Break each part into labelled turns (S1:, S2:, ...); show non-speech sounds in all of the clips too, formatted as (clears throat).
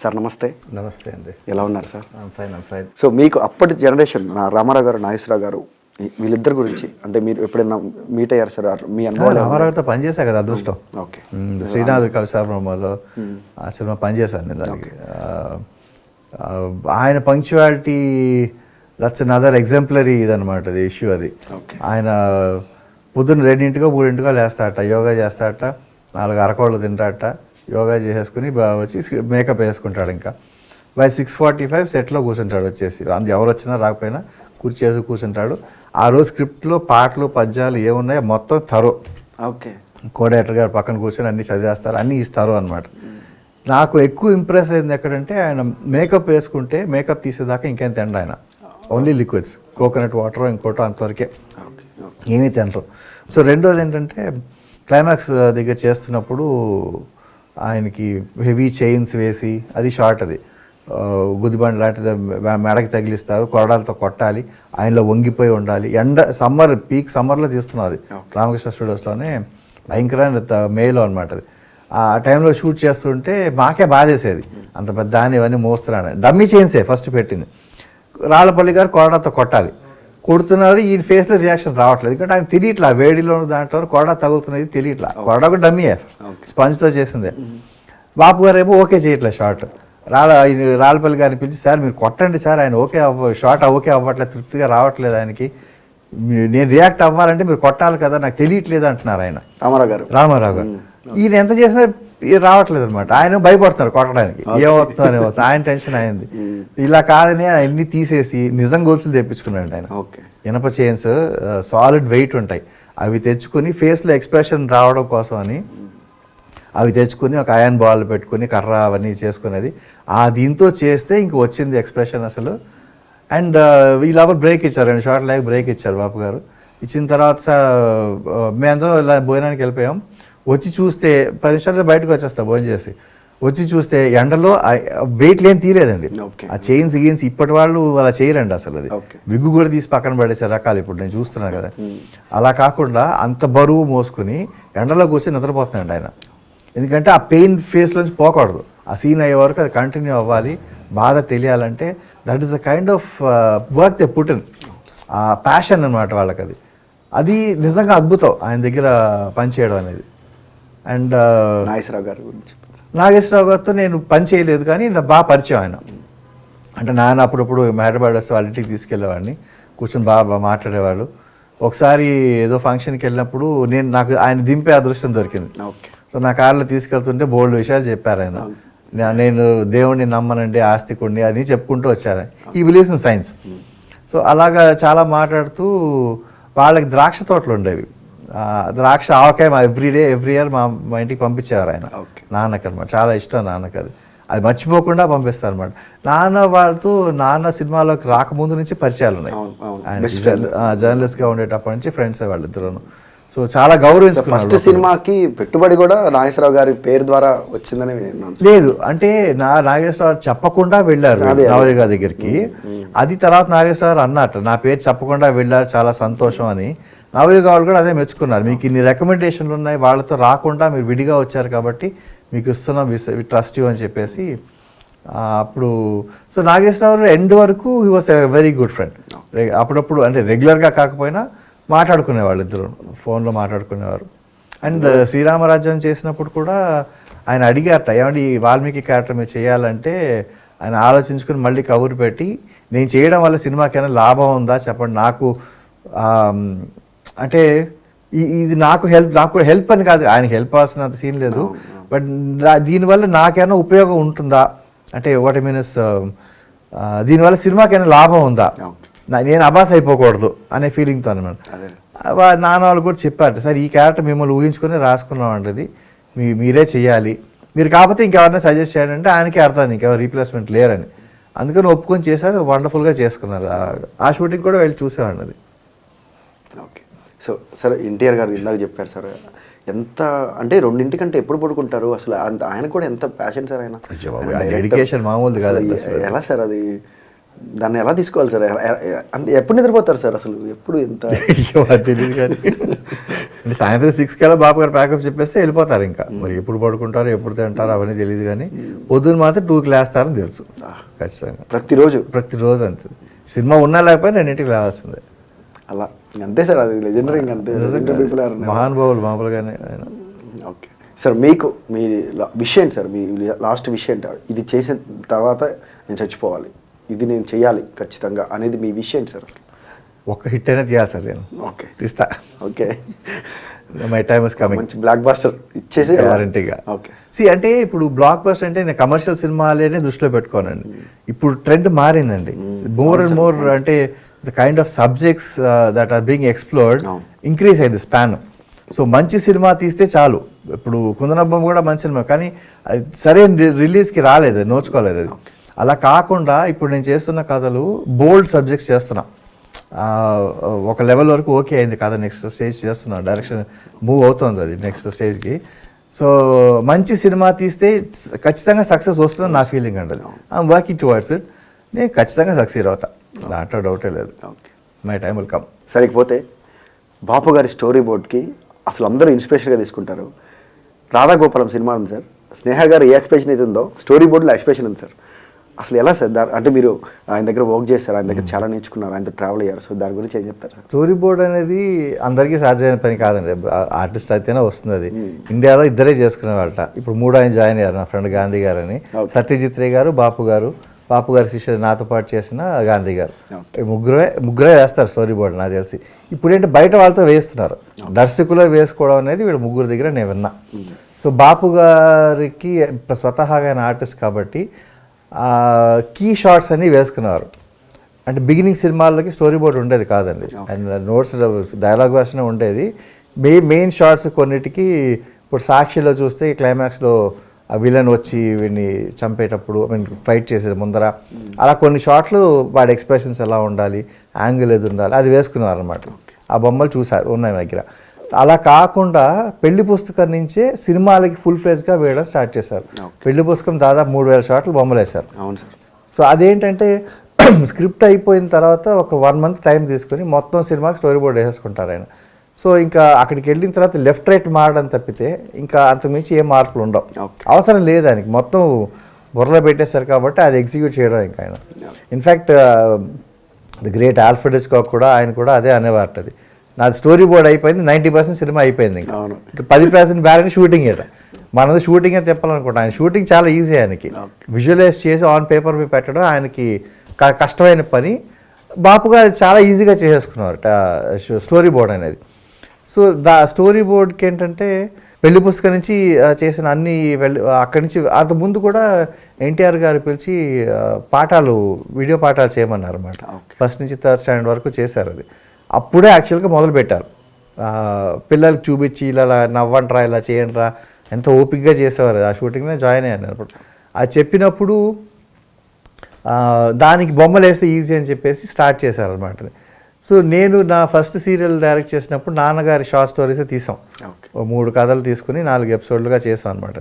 S1: Sir నమస్తే.
S2: నమస్తే అండి.
S1: ఎలా ఉన్నారు సార్?
S2: ఫైన్ ఫైన్
S1: సో మీకు అప్పటి జనరేషన్ నా రామారావు గారు నాగేశ్వరరావు గారు వీళ్ళిద్దరి గురించి అంటే మీరు ఎప్పుడైనా మీట్ అయ్యారు సార్? మీ అనుభవాలు
S2: రామారావుతో పనిచేశా కదా అదృష్టం.
S1: ఓకే.
S2: శ్రీనాథ్ కవిశాబ్రహ్మలో ఆ సినిమా పనిచేశాను నేను దానికి. ఆయన పంక్చువాలిటీ దట్స్ అదర్ ఎగ్జాంపులరీ ఇదనమాట అది ఇష్యూ అది. ఆయన పొద్దున్న రెండింటికో మూడింటికో లేస్తాడట యోగా చేస్తాడట నాలుగు అరకోళ్ళు తింటాడట యోగా చేసేసుకుని వచ్చి మేకప్ వేసుకుంటాడు ఇంకా. బై సిక్స్ ఫార్టీ ఫైవ్ సెట్లో కూర్చుంటాడు వచ్చేసి. అందు ఎవరు వచ్చినా రాకపోయినా కూర్చేసి కూర్చుంటాడు. ఆ రోజు స్క్రిప్ట్లో పాటలు పద్యాలు ఏమున్నాయో మొత్తం తరో.
S1: ఓకే.
S2: కోడేటర్ గారు పక్కన కూర్చొని అన్ని చదివేస్తారు అన్నీ ఇస్తారు అనమాట నాకు ఎక్కువ ఇంప్రెస్ అయింది ఎక్కడంటే ఆయన మేకప్ వేసుకుంటే మేకప్ తీసేదాకా ఇంకేం తిండు ఆయన. Only liquids. కోకోనట్ వాటర్ ఇంకోటో అంతవరకే.
S1: ఓకే.
S2: ఏమీ తినరు. సో రెండోది ఏంటంటే క్లైమాక్స్ దగ్గర చేస్తున్నప్పుడు ఆయనకి హెవీ చైన్స్ వేసి అది షార్ట్ అది. గుదిబండి లాంటిది మెడకి తగిలిస్తారు కొరడాలతో కొట్టాలి ఆయనలో వంగిపోయి ఉండాలి. ఎండ సమ్మర్ పీక్ సమ్మర్లో తీస్తున్నది రామకృష్ణ స్టూడియోస్లోనే భయంకరమైన మేలో అనమాట అది. ఆ టైంలో షూట్ చేస్తుంటే మాకే బాధేసేది. అంత పెద్ద ఆయన ఇవన్నీ మోస్తున్నాడు డమ్మీ చైన్సే ఫస్ట్ పెట్టింది. రాళ్ళపల్లి గారు కొరడాతో కొట్టాలి. కొడుతున్నారు ఈ ఫేస్లో రియాక్షన్ రావట్లేదు. ఎందుకంటే ఆయన తెలియట్లా వేడిలో దాంట్లో కొరడా తగులుతున్నది తెలియట్లా. కూడా డమ్మీయే స్పంజ్తో చేసిందే. బాపు గారు ఏమో ఓకే చేయట్లేదు షార్ట్ రాళ్ళ ఆయన రాళ్ళపల్లి గారిని పిలిచి సార్ మీరు కొట్టండి సార్ ఆయన ఓకే అవ్వ షార్ట్ ఓకే అవ్వట్లేదు తృప్తిగా రావట్లేదు ఆయనకి. నేను రియాక్ట్ అవ్వాలంటే మీరు కొట్టాలి కదా నాకు తెలియట్లేదు అంటున్నారు ఆయన.
S1: రామారావు గారు.
S2: రామారావు గారు. ఈయన ఎంత చేసినా రావట్లేదు అనమాట ఆయన భయపడుతున్నారు కొట్టడానికి. ఏమవుతుందో అని అవుతుంది ఆయన టెన్షన్ అయింది. ఇలా కాదని అన్ని తీసేసి నిజం గోల్సులు తెప్పించుకున్నాడు ఆయన.
S1: ఓకే.
S2: ఇనప చైన్స్ సాలిడ్ వెయిట్ ఉంటాయి. అవి తెచ్చుకుని ఫేస్లో ఎక్స్ప్రెషన్ రావడం కోసం అని అవి తెచ్చుకుని ఒక అయన్ బాల్ పెట్టుకుని కర్ర అవన్నీ చేసుకునేది. ఆ దీంతో చేస్తే ఇంక వచ్చింది ఎక్స్ప్రెషన్ అసలు. అండ్ వీళ్ళ బ్రేక్ ఇచ్చారు? రెండు షార్ట్ లేక బ్రేక్ ఇచ్చారు బాపు గారు. ఇచ్చిన తర్వాత మేమందరం ఇలా భోజనానికి వెళ్ళిపోయాం. వచ్చి చూస్తే పది నిమిషాల్లో బయటకు వచ్చేస్తా భోజనం చేసి. వచ్చి చూస్తే ఎండలో వెయిట్ లేని తీరేదండి ఆ చైన్స్ గీన్స్ ఇప్పటి వాళ్ళు అలా చేయరండి అసలు అది. విగ్గు కూడా తీసి పక్కన పడేసే రకాలు ఇప్పుడు నేను చూస్తున్నాను కదా. అలా కాకుండా అంత బరువు మోసుకుని ఎండలో కూర్చొని నిద్రపోతున్నాడు ఆయన. ఎందుకంటే ఆ పెయిన్ ఫేస్ నుంచి పోకూడదు. ఆ సీన్ అయ్యే వరకు అది కంటిన్యూ అవ్వాలి. బాధ తెలియాలంటే that is a kind of work they put in ఆ ప్యాషన్ అనమాట వాళ్ళకి అది అది నిజంగా అద్భుతం ఆయన దగ్గర పనిచేయడం అనేది. అండ్
S1: నాగేశ్వరరావు గారి గురించి
S2: నాగేశ్వరరావు గారితో నేను పని చేయలేదు కానీ నాకు బాగా పరిచయం ఆయన. అంటే నాన్న అప్పుడప్పుడు హైదరాబాద్ వస్తే వాళ్ళ ఇంటికి తీసుకెళ్ళేవాడిని. కూర్చొని బాగా బాగా మాట్లాడేవాళ్ళు. ఒకసారి ఏదో ఫంక్షన్కి వెళ్ళినప్పుడు నేను నాకు ఆయన దింపే అదృష్టం దొరికింది. సో నా కార్లో తీసుకెళ్తుంటే బోల్డ్ విషయాలు చెప్పారు ఆయన. నా- నేను దేవుడిని నమ్మనండి ఆస్తికుడిని అని చెప్పుకుంటూ వచ్చారు ఈ బిలీవ్స్ ఇన్ సైన్స్ సో అలాగా చాలా మాట్లాడుతూ వాళ్ళకి ద్రాక్ష తోటలు ఉండేవి. ద్రాక్ష ఆవకాయ మా ఎవ్రీ డే ఎవ్రీ ఇయర్ మా మా ఇంటికి పంపించేవారు ఆయన. నాన్నకి అనమాట చాలా ఇష్టం నాన్నకి అది అది మర్చిపోకుండా పంపిస్తారు అనమాట నాన్న వాళ్ళతో నాన్న సినిమాలోకి రాకముందు నుంచి పరిచయాలు ఉన్నాయి. ఆయన జర్నలిస్ట్గా ఉండేటప్పటి నుంచి ఫ్రెండ్స్ వాళ్ళిద్దరు సో చాలా గౌరవించుకున్నారు
S1: ఫస్ట్ సినిమాకి పెట్టుబడి కూడా నాగేశ్వరరావు గారి పేరు ద్వారా వచ్చిందని.
S2: లేదు అంటే నా నాగేశ్వరరావు చెప్పకుండా వెళ్ళారు నవయ్య గారి దగ్గరికి. అది తర్వాత నాగేశ్వరరావు అన్నట్టు నా పేరు చెప్పకుండా వెళ్ళారు చాలా సంతోషం అని. నవయ్య గారు కూడా అదే మెచ్చుకున్నారు. మీకు ఇన్ని రికమెండేషన్లు ఉన్నాయి వాళ్ళతో రాకుండా మీరు విడిగా వచ్చారు కాబట్టి మీకు ఇస్తున్నాం ట్రస్ట్ యూ అని చెప్పేసి అప్పుడు సో నాగేశ్వరరావు ఎండ్ వరకు he was a very good friend అప్పుడప్పుడు అంటే రెగ్యులర్గా కాకపోయినా మాట్లాడుకునేవాళ్ళు ఇద్దరు ఫోన్లో మాట్లాడుకునేవారు. అండ్ శ్రీరామరాజ్యం చేసినప్పుడు కూడా ఆయన అడిగారట ఏమండి ఈ వాల్మీకి క్యారెక్టర్ మీరు చేయాలంటే ఆయన ఆలోచించుకుని మళ్ళీ కబురు పెట్టి నేను చేయడం వల్ల సినిమాకైనా లాభం ఉందా? చెప్పండి నాకు అంటే ఇది నాకు హెల్ప్ నాకు హెల్ప్ అని కాదు ఆయనకి హెల్ప్ అవ్వాల్సినంత సీన్ లేదు. బట్ దీనివల్ల నాకైనా ఉపయోగం ఉంటుందా? అంటే వాట్ మీన్స్ దీనివల్ల సినిమాకైనా లాభం ఉందా? నేను అబాస్ అయిపోకూడదు అనే ఫీలింగ్తో అనమాట నాన్న వాళ్ళు కూడా చెప్పారు సార్ ఈ క్యారెక్టర్ మిమ్మల్ని ఊహించుకొని రాసుకున్నాం అంటది మీ మీరే చేయాలి మీరు కాకపోతే ఇంకెవరైనా సజెస్ట్ చేయండి అంటే ఆయనకే అర్థం ఇంకెవరు రీప్లేస్మెంట్ లేరని. అందుకని ఒప్పుకొని చేశారు వండర్ఫుల్గా చేసుకున్నారు. ఆ- షూటింగ్ కూడా వెళ్ళి చూసేవాడిని అది.
S1: ఓకే. సో సార్ ఎన్టీఆర్ గారు ఇందాక చెప్పారు సార్. ఎంత అంటే రెండింటికంటే ఎప్పుడు పడుకుంటారు? అసలు అంత ఆయన కూడా ఎంత ప్యాషన్ సార్ ఆయన?
S2: మామూలుది కాదండి
S1: అసలు ఎలా సార్ అది? దాన్ని ఎలా తీసుకోవాలి సార్? ఎప్పుడు నిద్రపోతారు సార్ అసలు? ఎప్పుడు ఎంత
S2: తెలియదు కానీ. సాయంత్రం సిక్స్ కల్లా బాబు గారు ప్యాకప్ చెప్పేస్తే వెళ్ళిపోతారు ఇంకా. మరి ఎప్పుడు పడుకుంటారు ఎప్పుడు తింటారు అవన్నీ తెలియదు కానీ పొద్దున్న మాత్రం టూకి లేస్తారని తెలుసు. ఖచ్చితంగా.
S1: ప్రతిరోజు?
S2: ప్రతిరోజు అంతే. సినిమా ఉన్నా లేకపోయినా రెండింటికి లేవాల్సిందే.
S1: అలా. అంతే సార్ అది లెజెండరీ అంతే పీపుల్ ఆర్
S2: మహానుభావులు మామూలుగానే
S1: ఓకే. సార్ మీకు మీ విషయం ఏంటి సార్ మీ లాస్ట్ విషయం ఏంటి? ఇది చేసిన తర్వాత నేను చచ్చిపోవాలి. ఇది నేను చేయాలి ఖచ్చితంగా అనేది మీ విషయం ఏంటి సార్.
S2: ఒక్క హిట్ అయినా తీయాలి సార్ నేను.
S1: ఓకే.
S2: తీస్తా.
S1: Okay.
S2: My time is coming
S1: మంచి బ్లాక్ బాస్టర్ ఇచ్చేసి
S2: గ్యారంటీగా
S1: ఓకే.
S2: సి అంటే ఇప్పుడు బ్లాక్ బస్టర్ అంటే నేను కమర్షియల్ సినిమాలేనే దృష్టిలో పెట్టుకోనండి. ఇప్పుడు ట్రెండ్ మారిందండి. మోర్ అండ్ మోర్ అంటే the kind of subjects that are being explored. Increase అయింది స్పాన్ సో మంచి సినిమా తీస్తే చాలు. ఇప్పుడు కుందనబ్బం కూడా మంచి సినిమా కానీ అది సరైన రిలీజ్కి రాలేదు అది నోచుకోలేదు అది. అలా కాకుండా ఇప్పుడు నేను చేస్తున్న కథలు బోల్డ్ సబ్జెక్ట్స్ చేస్తున్నా. ఒక లెవెల్ వరకు ఓకే అయింది కథ నెక్స్ట్ స్టేజ్ చేస్తున్నా. డైరెక్షన్ మూవ్ అవుతుంది అది నెక్స్ట్ స్టేజ్కి సో మంచి సినిమా తీస్తే ఖచ్చితంగా సక్సెస్ వస్తుందని నా ఫీలింగ్ అండి ఐఎమ్ వర్కింగ్ టువర్డ్స్ ఇట్ నేను ఖచ్చితంగా సక్సీడ్ అవుతా. దాంట్లో డౌటే లేదు. మై టైం విల్ కమ్
S1: సరే ఇకపోతే బాపు గారి స్టోరీ బోర్డ్కి అసలు అందరూ ఇన్స్పిరేషన్గా తీసుకుంటారు. రాధాగోపాలం సినిమా ఉంది సార్. స్నేహ గారు ఏ ఎక్స్ప్రెషన్ అయితే ఉందో స్టోరీ బోర్డులో ఎక్స్ప్రెషన్ ఉంది సార్. అసలు ఎలా సార్ దా అంటే మీరు ఆయన దగ్గర వర్క్ చేశారు ఆయన దగ్గర చాలా నేర్చుకున్నారు ఆయనతో ట్రావెల్ అయ్యారు. సో దాని గురించి ఏం చెప్తారు సార్?
S2: స్టోరీ బోర్డ్ అనేది అందరికీ సాధ్యమైన పని కాదండి. ఆర్టిస్ట్ అయితేనే వస్తుంది అది. ఇండియాలో ఇద్దరే చేసుకునే వాళ్ళట ఇప్పుడు మూడు ఆయన జాయిన్ అయ్యారు నా ఫ్రెండ్ గాంధీ గారు అని. సత్యజిత్ రే గారు బాపు గారు బాపు గారి శిష్యుడు నాతో పాటు చేసిన గాంధీ గారు. ముగ్గురే ముగ్గురే వేస్తారు స్టోరీ బోర్డ్ నాకు తెలిసి. ఇప్పుడు ఏంటి బయట వాళ్ళతో వేస్తున్నారు. దర్శకులే వేసుకోవడం అనేది వీడు ముగ్గురు దగ్గర నేను విన్నా. సో బాపు గారికి స్వతహాగా ఆయన ఆర్టిస్ట్ కాబట్టి కీ షార్ట్స్ అన్ని వేసుకున్నారు. అంటే బిగినింగ్ సినిమాలకి స్టోరీ బోర్డ్ ఉండేది కాదండి. అండ్ నోట్స్ డైలాగ్ వర్షన్ ఉండేది. మే మెయిన్ షార్ట్స్ కొన్నిటికి ఇప్పుడు సాక్షిలో చూస్తే క్లైమాక్స్లో ఆ విలన్ వచ్చి వీడిని చంపేటప్పుడు ఐ మీన్ ఫైట్ చేసేది ముందర. అలా కొన్ని షాట్లు వాడి ఎక్స్ప్రెషన్స్ ఎలా ఉండాలి యాంగిల్ ఏది ఉండాలి అది వేసుకున్నారు అనమాట ఆ బొమ్మలు చూసారు ఉన్నాయి దగ్గర. అలా కాకుండా పెళ్ళి పుస్తకం నుంచే సినిమాలకి ఫుల్ ఫ్లెజ్గా వేయడం స్టార్ట్ చేశారు. పెళ్ళి పుస్తకం దాదాపు మూడు వేల షాట్లు బొమ్మలు వేశారు.
S1: అవును సార్.
S2: సో అదేంటంటే (clears throat) స్క్రిప్ట్ అయిపోయిన తర్వాత ఒక వన్ మంత్ టైం తీసుకొని మొత్తం సినిమాకి స్టోరీ బోర్డ్ వేసేసుకుంటారు ఆయన. సో ఇంకా అక్కడికి వెళ్ళిన తర్వాత లెఫ్ట్ రైట్ మారడం తప్పితే ఇంకా అంతకుమించి ఏ మార్పులు ఉండవు. అవసరం లేదు దానికి. మొత్తం బుర్రలో పెట్టేశారు కాబట్టి అది ఎగ్జిక్యూట్ చేయడం ఇంకా ఆయన. In fact the great Alfred Hitchcock కూడా ఆయన కూడా అదే అనేవారు అది. నాది స్టోరీ బోర్డ్ అయిపోయింది నైంటీ పర్సెంట్ సినిమా అయిపోయింది ఇంకా. ఇంకా పది పర్సెంట్ బ్యాలెన్స్ షూటింగ్ ఏట. మనది షూటింగ్ అని తిప్పాలనుకుంటా. ఆయన షూటింగ్ చాలా ఈజీ ఆయనకి. విజువలైజ్ చేసి ఆన్ పేపర్ మీద పెట్టడం ఆయనకి కష్టమైన పని. బాపు గారు చాలా ఈజీగా చేసేసుకున్నారు స్టోరీ బోర్డ్ అనేది. సో దా స్టోరీ బోర్డ్కి ఏంటంటే పెళ్ళి పుస్తకం నుంచి చేసిన అన్ని వెళ్ళి అక్కడి నుంచి అంత ముందు కూడా ఎన్టీఆర్ గారు పిలిచి పాఠాలు వీడియో పాఠాలు చేయమన్నారు అనమాట ఫస్ట్ నుంచి థర్డ్ స్టాండర్డ్ వరకు చేశారు అది. అప్పుడే యాక్చువల్గా మొదలు పెట్టారు. పిల్లలకి చూపించి ఇలా నవ్వంట్రా ఇలా చేయండిరా ఎంత ఓపిక్గా చేసేవారు. ఆ షూటింగ్లో జాయిన్ అయ్యాను అప్పుడు. అది చెప్పినప్పుడు దానికి బొమ్మలు వేస్తే ఈజీ అని చెప్పేసి స్టార్ట్ చేశారనమాట సో నేను నా ఫస్ట్ సీరియల్ డైరెక్ట్ చేసినప్పుడు నాన్నగారి షార్ట్ స్టోరీస్ తీసాం. మూడు కథలు తీసుకుని నాలుగు ఎపిసోడ్లుగా చేసాం అనమాట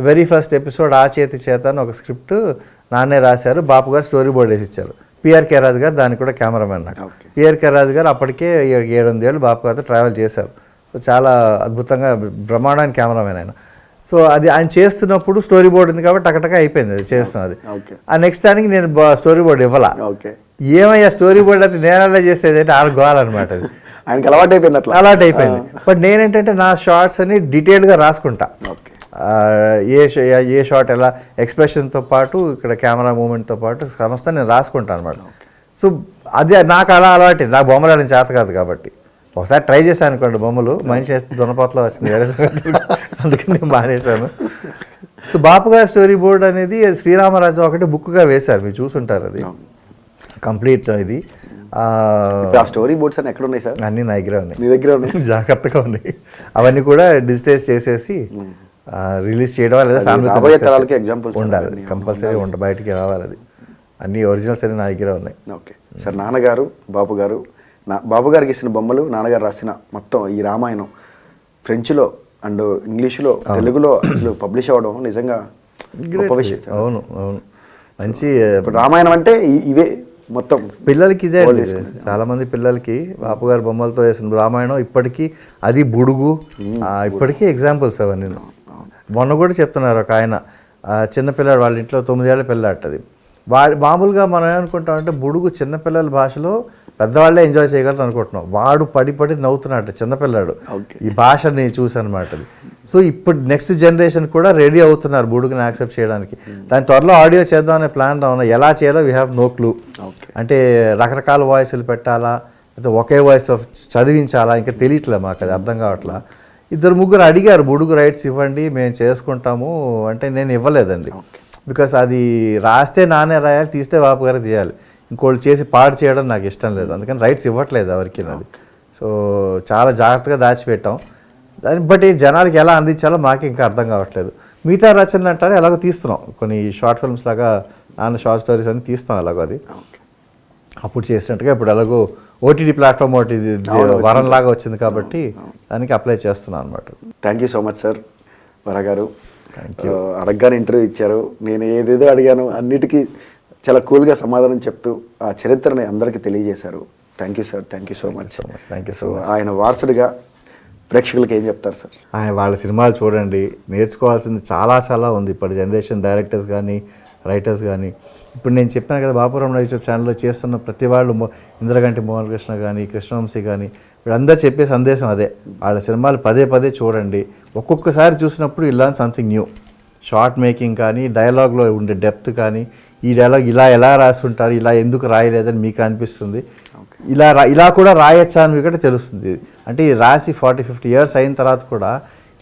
S2: వెరీ ఫస్ట్ ఎపిసోడ్ ఆ చేతి చేత అని ఒక స్క్రిప్ట్ నాన్నే రాశారు. బాపు గారు స్టోరీ బోర్డ్ వేసి ఇచ్చారు. పిఆర్ రాజు గారు దానికి కూడా కెమెరామెన్ నాకు. పిఆర్ రాజు గారు అప్పటికే ఏ- ఏడెనిమిది ఏళ్ళు బాపు గారితో ట్రావెల్ చేశారు. సో చాలా అద్భుతంగా బ్రహ్మాండమైన కెమెరామెన్ ఆయన. సో అది ఆయన చేస్తున్నప్పుడు స్టోరీ బోర్డ్ ఉంది కాబట్టి టకటక అయిపోయింది అది చేస్తున్నది. అది ఆ నెక్స్ట్ దానికి నేను స్టోరీ బోర్డ్ ఇవ్వాల. ఏమయ్యా స్టోరీ బోర్డ్ అయితే నేనల్లా చేసేది అంటే ఆడ గోవాలన్నమాట అది. (laughs)
S1: ఆయనకి అలవాటు అయిపోయింది అట్లా.
S2: అలాంటి అయిపోయింది బట్ నేనేంటంటే నా షార్ట్స్ అని డీటెయిల్గా రాసుకుంటా. ఏ ఏ షాట్ ఎలా ఎక్స్ప్రెషన్తో పాటు ఇక్కడ కెమెరా మూమెంట్తో పాటు సమస్త నేను రాసుకుంటాను అనమాట సో అది నాకు అలా అలవాటు నాకు బొమ్మలు చేత కాదు కాబట్టి. ఒకసారి ట్రై చేశాను అనుకోండి బొమ్మలు మనిషి వేస్తే దున్నపోతలో వచ్చింది. (laughs) అందుకని నేను మానేశాను. సో బాపు గారి స్టోరీ బోర్డ్ అనేది శ్రీరామరాజు ఒకటి బుక్గా వేశారు మీరు చూసుంటారు అది. కంప్లీట్ ఇది. ఆ,
S1: స్టోరీ బోర్డ్స్ అన్ని ఎక్కడ ఉన్నాయి సార్?
S2: అన్నీ నా దగ్గర ఉన్నాయి.
S1: మీ దగ్గర ఉన్నాయి.
S2: జాగ్రత్తగా ఉంది. అవన్నీ కూడా డిజిటైజ్ చేసేసి రిలీజ్ చేయడం లేదా ఫ్యామిలీ
S1: తరాలకి examples
S2: ఉండాలి. కంపల్సరీ ఉండ బయటికి రావాలి అది. అన్ని ఒరిజినల్స్ అన్ని నా దగ్గర ఉన్నాయి.
S1: ఓకే. సార్ నాన్నగారు బాబు గారు నా బాబు గారికి ఇచ్చిన బొమ్మలు నాన్నగారు రాసిన మొత్తం ఈ రామాయణం ఫ్రెంచ్లో అండ్ ఇంగ్లీష్లో తెలుగులో అసలు పబ్లిష్ అవ్వడం నిజంగా గొప్ప విషయం
S2: అవును అవును. మంచి
S1: ఇప్పుడు రామాయణం అంటే ఇవే మొత్తం
S2: పిల్లలకి ఇదే చాలా మంది పిల్లలకి బాపు గారి బొమ్మలతో వేసిన రామాయణం ఇప్పటికీ అది బుడుగు. ఇప్పటికీ ఎగ్జాంపుల్స్ అవన్నీ. మొన్న కూడా చెప్తున్నారు ఒక ఆయన ఆ, చిన్న పిల్లాడు వాళ్ళ ఇంట్లో తొమ్మిదేళ్ళ పిల్లాటది వాడి మామూలుగా మనం ఏమనుకుంటాం అంటే బుడుగు చిన్నపిల్లల భాషలో పెద్దవాళ్ళే ఎంజాయ్ చేయగలరు అనుకుంటున్నాం. వాడు పడి పడి నవ్వుతున్నాడు చిన్నపిల్లాడు. ఈ భాషని చూసి అనమాట అది సో ఇప్పుడు నెక్స్ట్ జనరేషన్ కూడా రెడీ అవుతున్నారు బుడుగుని యాక్సెప్ట్ చేయడానికి. దాని త్వరలో ఆడియో చేద్దాం అనే ప్లాన్ ఉన్నా. ఎలా చేయాలో వీ హ్యావ్ నో క్లూ అంటే రకరకాల వాయిస్లు పెట్టాలా? అయితే ఒకే వాయిస్ చదివించాలా? ఇంకా తెలియట్లే మాకు అది అర్థం కావట్లా? ఇద్దరు ముగ్గురు అడిగారు బుడుగు రైట్స్ ఇవ్వండి మేము చేసుకుంటాము. అంటే నేను ఇవ్వలేదండి. బికాస్ అది రాస్తే నానే రాయాలి తీస్తే బాపు గారు తీయాలి. ఇంకోళ్ళు చేసి పాడు చేయడం నాకు ఇష్టం లేదు. అందుకని రైట్స్ ఇవ్వట్లేదు ఎవరికి అది సో చాలా జాగ్రత్తగా దాచిపెట్టాం. దాన్ని బట్టి జనాలకి ఎలా అందించాలో మాకు ఇంకా అర్థం కావట్లేదు. మిగతా రచనలు అంటారు? ఎలాగో తీస్తున్నాం. కొన్ని షార్ట్ ఫిల్మ్స్ లాగా నాన్న షార్ట్ స్టోరీస్ అని తీస్తాం ఎలాగో అది. అప్పుడు చేసినట్టుగా ఇప్పుడు ఎలాగో ఓటీటీ ప్లాట్ఫామ్ ఒకటి వరం లాగా వచ్చింది కాబట్టి దానికి అప్లై చేస్తున్నాను అనమాట
S1: thank you so much sir Vara గారు ఆ, అడగగానే ఇంటర్వ్యూ ఇచ్చారు. నేను ఏదేదో అడిగాను. అన్నిటికీ చాలా కూల్గా సమాధానం చెప్తూ ఆ చరిత్రని అందరికీ తెలియజేశారు. Thank you sir thank you so much
S2: so much thank you so
S1: so ఆయన వారసుడిగా ప్రేక్షకులకి ఏం చెప్తారు సార్
S2: ఆయన వాళ్ళ సినిమాలు చూడండి. నేర్చుకోవాల్సింది చాలా చాలా ఉంది. ఇప్పటి జనరేషన్ డైరెక్టర్స్ కానీ రైటర్స్ కానీ ఇప్పుడు నేను చెప్పాను కదా బాపురం యూట్యూబ్ ఛానల్లో చేస్తున్న ప్రతి వాళ్ళు మొ- ఇంద్రగంటి మోహన్ కృష్ణ కానీ కృష్ణవంశీ కానీ వీళ్ళందరూ చెప్పే సందేశం అదే. వాళ్ళ సినిమాలు పదే పదే చూడండి. ఒక్కొక్కసారి చూసినప్పుడు ఇలా సంథింగ్ న్యూ షార్ట్ మేకింగ్ కానీ డైలాగ్లో ఉండే డెప్త్ కానీ ఈ డైలాగ్ ఇలా ఎలా రాసి ఉంటారు ఇలా ఎందుకు రాయలేదని మీకు అనిపిస్తుంది ఇలా రా ఇలా కూడా రాయొచ్చా అని కూడా తెలుస్తుంది అంటే ఈ రాసి ఫార్టీ ఫిఫ్టీ ఇయర్స్ అయిన తర్వాత కూడా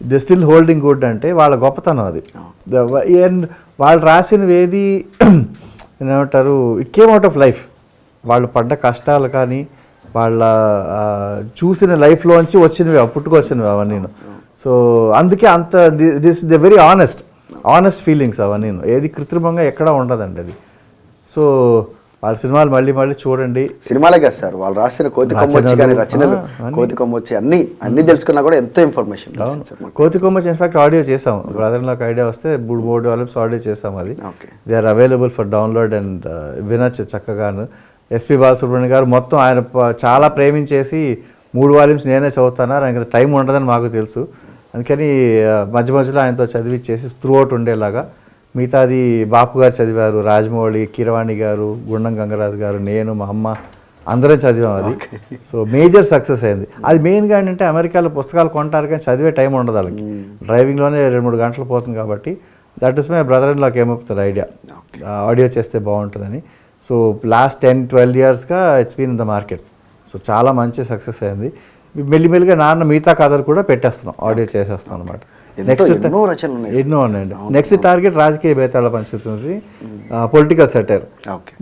S2: ది స్టిల్ హోల్డింగ్ గుడ్ అంటే వాళ్ళ గొప్పతనం అది and వాళ్ళు రాసినవి ఏది ఏమంటారు it came out of life వాళ్ళు పడ్డ కష్టాలు కానీ వాళ్ళ చూసిన లైఫ్లోంచి వచ్చినవి పుట్టుకొచ్చినవి అవన్నీ సో అందుకే అంత this the very honest honest feelings అవన్నీ. ఏది కృత్రిమంగా ఎక్కడా ఉండదండి అది. సో వాళ్ళ సినిమాలు మళ్ళీ మళ్ళీ చూడండి.
S1: సినిమాలే కదా సార్ వాళ్ళు రాసిన కోతి కొమ్మొచ్చి కానీ రచనలు. కోతి కొమ్మొచ్చి అన్ని అన్ని తెలుసుకున్నా కూడా ఎంతో information.
S2: Kothi Kommachi in fact audio చేసాం. బ్రదర్ నాకు ఐడియా వస్తే మూడు మూడు వాల్యూమ్స్ ఆడియో చేసాం అది. They are available for download and వినొచ్చు చక్కగాను ఎస్పి బాలసుబ్రహ్మణ్యం గారు మొత్తం ఆయన చాలా ప్రేమించేసి మూడు వాల్యూమ్స్ నేనే చదువుతాను? ఆయనకి టైం ఉండదని మాకు తెలుసు. అందుకని మధ్య మధ్యలో ఆయనతో చదివిచ్చేసి త్రూ అవుట్ ఉండేలాగా మిగతాది బాపు గారు చదివారు రాజమౌళి కిరవాణి గారు గుండం గంగరాజు గారు నేను మా అమ్మ అందరం చదివాం అది. సో మేజర్ సక్సెస్ అయింది. అది మెయిన్గా ఏంటంటే అమెరికాలో పుస్తకాలు కొంటారు కానీ చదివే టైం ఉండదు వాళ్ళకి. డ్రైవింగ్లోనే రెండు మూడు గంటలు పోతుంది కాబట్టి that is my brother in lock ఏమవుతుంది ఐడియా. ఆడియో చేస్తే బాగుంటుందని. సో లాస్ట్ టెన్ ట్వెల్వ్ ఇయర్స్గా it's been in the market. So చాలా మంచి సక్సెస్ అయింది. మెల్లిమెల్లిగా నాన్న మిగతా కథలు కూడా పెట్టేస్తున్నాం ఆడియో చేసేస్తాం అనమాట
S1: ఎంతో ఎన్నో రచనలు ఉన్నాయి.
S2: ఎన్నో ఉన్నాయండి నెక్స్ట్ టార్గెట్ రాజకీయ బేతాళ పంచాయతీ ఉంది పొలిటికల్ సెటర్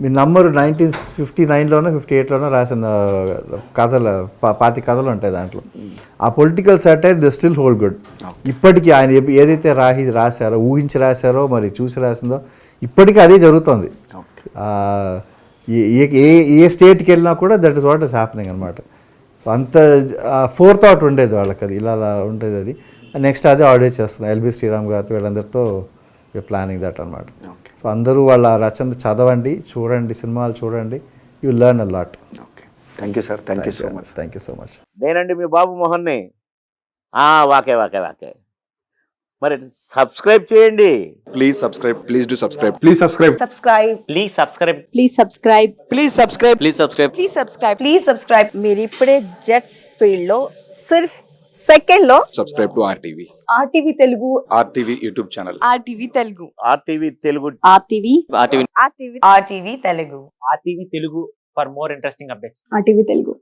S2: మీ నంబర్ నైన్టీన్ ఫిఫ్టీ నైన్లోనో ఫిఫ్టీ ఎయిట్లోనో రాసిన కథలు పాతి కథలు ఉంటాయి దాంట్లో. ఆ political satire the still hold good ఇప్పటికీ ఆయన ఏదైతే రాసి రాశారో ఊహించి రాశారో మరి చూసి రాసిందో ఇప్పటికీ అదే జరుగుతుంది. ఏ ఏ స్టేట్కి వెళ్ళినా కూడా that is what is happening అనమాట సో అంత ఫోర్ థాట్ ఉండేది వాళ్ళకి అది ఇలా అలా ఉండేది అది. నెక్స్ట్ అదే ఆడియో చేస్తున్నాం. ఎల్బి శ్రీరామ్ గారితో వీళ్ళందరితో ప్లానింగ్ దట్ అనమాట
S1: ఓకే
S2: సో అందరూ వాళ్ళ రచన చదవండి చూడండి సినిమాలు చూడండి. You learn a lot
S1: okay thank you sir thank you so much
S2: thank you so much
S3: నేనండి మీ బాబు మోహన్ని. ఆ, వాకే వాకే వాకే. మరి సబ్స్క్రైబ్ చేయండి
S4: please subscribe please do subscribe please subscribe
S5: subscribe
S3: please subscribe
S5: please subscribe
S3: please subscribe please subscribe
S5: please subscribe please subscribe మీరు ఇప్పుడే జెట్ ఫీల్డ్లో సిర్ఫ్ సెకండ్లో
S4: subscribe to RTV
S5: RTV Telugu
S4: RTV YouTube channel
S5: RTV Telugu
S3: RTV Telugu
S5: RTV RTV RTV Telugu
S6: RTV Telugu for more interesting updates
S5: RTV Telugu